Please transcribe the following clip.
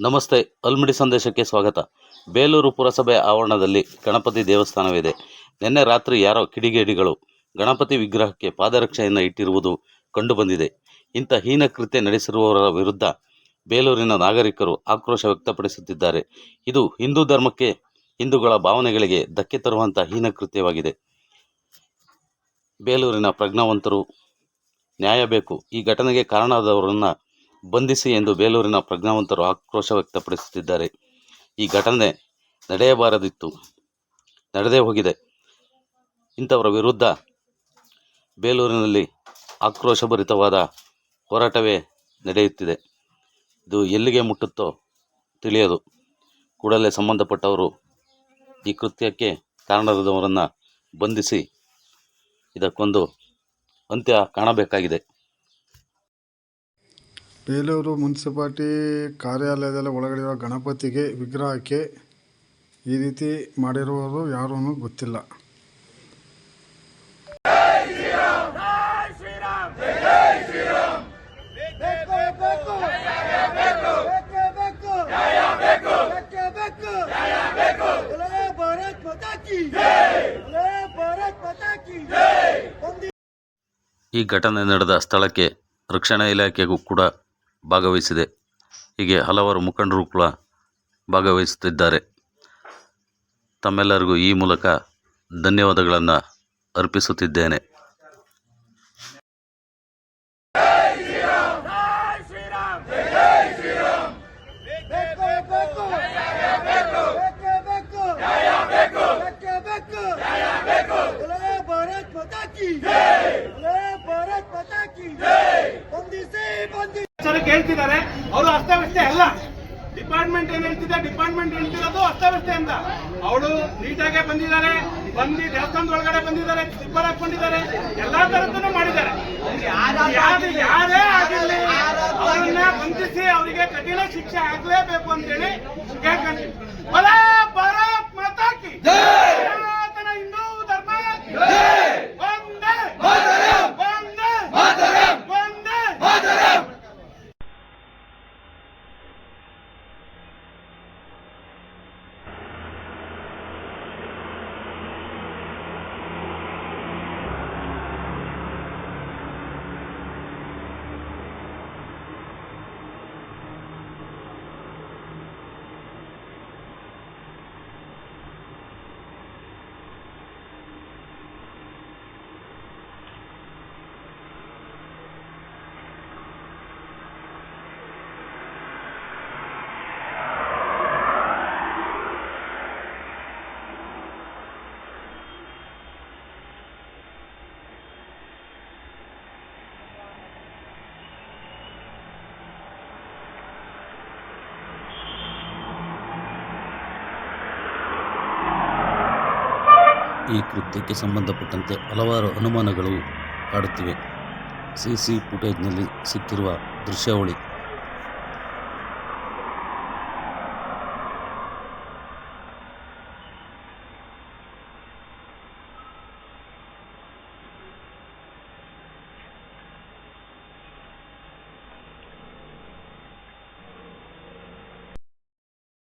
ನಮಸ್ತೆ, ಅಲ್ಮಿಡಿ ಸಂದೇಶಕ್ಕೆ ಸ್ವಾಗತ. ಬೇಲೂರು ಪುರಸಭೆ ಆವರಣದಲ್ಲಿ ಗಣಪತಿ ದೇವಸ್ಥಾನವಿದೆ. ನಿನ್ನೆ ರಾತ್ರಿ ಯಾರೋ ಕಿಡಿಗೇಡಿಗಳು ಗಣಪತಿ ವಿಗ್ರಹಕ್ಕೆ ಪಾದರಕ್ಷೆಯನ್ನು ಇಟ್ಟಿರುವುದು ಕಂಡುಬಂದಿದೆ. ಇಂಥ ಹೀನ ಕೃತ್ಯ ನಡೆಸಿರುವವರ ವಿರುದ್ಧ ಬೇಲೂರಿನ ನಾಗರಿಕರು ಆಕ್ರೋಶ ವ್ಯಕ್ತಪಡಿಸುತ್ತಿದ್ದಾರೆ. ಇದು ಹಿಂದೂ ಧರ್ಮಕ್ಕೆ, ಹಿಂದೂಗಳ ಭಾವನೆಗಳಿಗೆ ಧಕ್ಕೆ ತರುವಂಥ ಹೀನ ಕೃತ್ಯವಾಗಿದೆ. ಬೇಲೂರಿನ ಪ್ರಜ್ಞಾವಂತರು ನ್ಯಾಯ ಬೇಕು. ಈ ಘಟನೆಗೆ ಕಾರಣವಾದವರನ್ನು ಬಂಧಿಸಿ ಎಂದು ಬೇಲೂರಿನ ಪ್ರಜ್ಞಾವಂತರು ಆಕ್ರೋಶ ವ್ಯಕ್ತಪಡಿಸುತ್ತಿದ್ದಾರೆ. ಈ ಘಟನೆ ನಡೆಯಬಾರದಿತ್ತು. ನಡೆದೇ ಹೋಗಿದೆ. ಇಂಥವರ ವಿರುದ್ಧ ಬೇಲೂರಿನಲ್ಲಿ ಆಕ್ರೋಶಭರಿತವಾದ ಹೋರಾಟವೇ ನಡೆಯುತ್ತಿದೆ. ಇದು ಎಲ್ಲಿಗೆ ಮುಟ್ಟುತ್ತೋ ತಿಳಿಯದು. ಕೂಡಲೇ ಸಂಬಂಧಪಟ್ಟವರು ಈ ಕೃತ್ಯಕ್ಕೆ ಕಾರಣರಾದವರನ್ನು ಬಂಧಿಸಿ ಇದಕ್ಕೊಂದು ಅಂತ್ಯ ಕಾಣಬೇಕಾಗಿದೆ. ಬೇಲೂರು ಮುನ್ಸಿಪಾಲ್ಟಿ ಕಾರ್ಯಾಲಯದಲ್ಲಿ ಒಳಗಡೆ ಗಣಪತಿಗೆ ವಿಗ್ರಹಕ್ಕೆ ಈ ರೀತಿ ಮಾಡಿರುವುದು ಯಾರೂ ಗೊತ್ತಿಲ್ಲ. ಈ ಘಟನೆ ನಡೆದ ಸ್ಥಳಕ್ಕೆ ರಕ್ಷಣಾ ಇಲಾಖೆಗೂ ಕೂಡ ಭಾಗವಹಿಸಿದೆ. ಹೀಗೆ ಹಲವಾರು ಮುಖಂಡರು ಕೂಡ ಭಾಗವಹಿಸುತ್ತಿದ್ದಾರೆ. ತಮ್ಮೆಲ್ಲರಿಗೂ ಈ ಮೂಲಕ ಧನ್ಯವಾದಗಳನ್ನು ಅರ್ಪಿಸುತ್ತಿದ್ದೇನೆ. ಜೈ ಹೇಳ್ತಿದ್ದಾರೆ ಅವರು ಅಸ್ತವ್ಯಸ್ತೆ ಅಲ್ಲ. ಡಿಪಾರ್ಟ್ಮೆಂಟ್ ಏನ್ ಹೇಳ್ತಿದೆ ಡಿಪಾರ್ಟ್ಮೆಂಟ್ ಹೇಳ್ತಿರೋದು ಅಸ್ತವ್ಯಸ್ತೆ ಅಂತ. ಅವಳು ನೀಟಾಗೆ ಬಂದಿದ್ದಾರೆ ಬಂದು ದೇವಸ್ಥಾನದ ಒಳಗಡೆ ಬಂದಿದ್ದಾರೆ ಸ್ಲಿಪ್ಪರ್ ಹಾಕೊಂಡಿದ್ದಾರೆ ಎಲ್ಲಾ ತರದನ್ನು ಮಾಡಿದ್ದಾರೆ. ಯಾರು ಯಾರೇ ಆಗಲಿ ಅವರನ್ನ ಬಂಧಿಸಿ ಅವರಿಗೆ ಕಠಿಣ ಶಿಕ್ಷೆ ಆಗ್ಲೇಬೇಕು ಅಂತೇಳಿ ಕೇಳ್ಕೊಂಡ್ವಿ ಈ ಕೃತ್ಯಕ್ಕೆ ಸಂಬಂಧಪಟ್ಟಂತೆ ಹಲವಾರು ಅನುಮಾನಗಳು ಕಾಡುತ್ತಿವೆ. ಸಿ ಸಿ ಫುಟೇಜ್ನಲ್ಲಿ ಸಿಕ್ಕಿರುವ ದೃಶ್ಯಾವಳಿ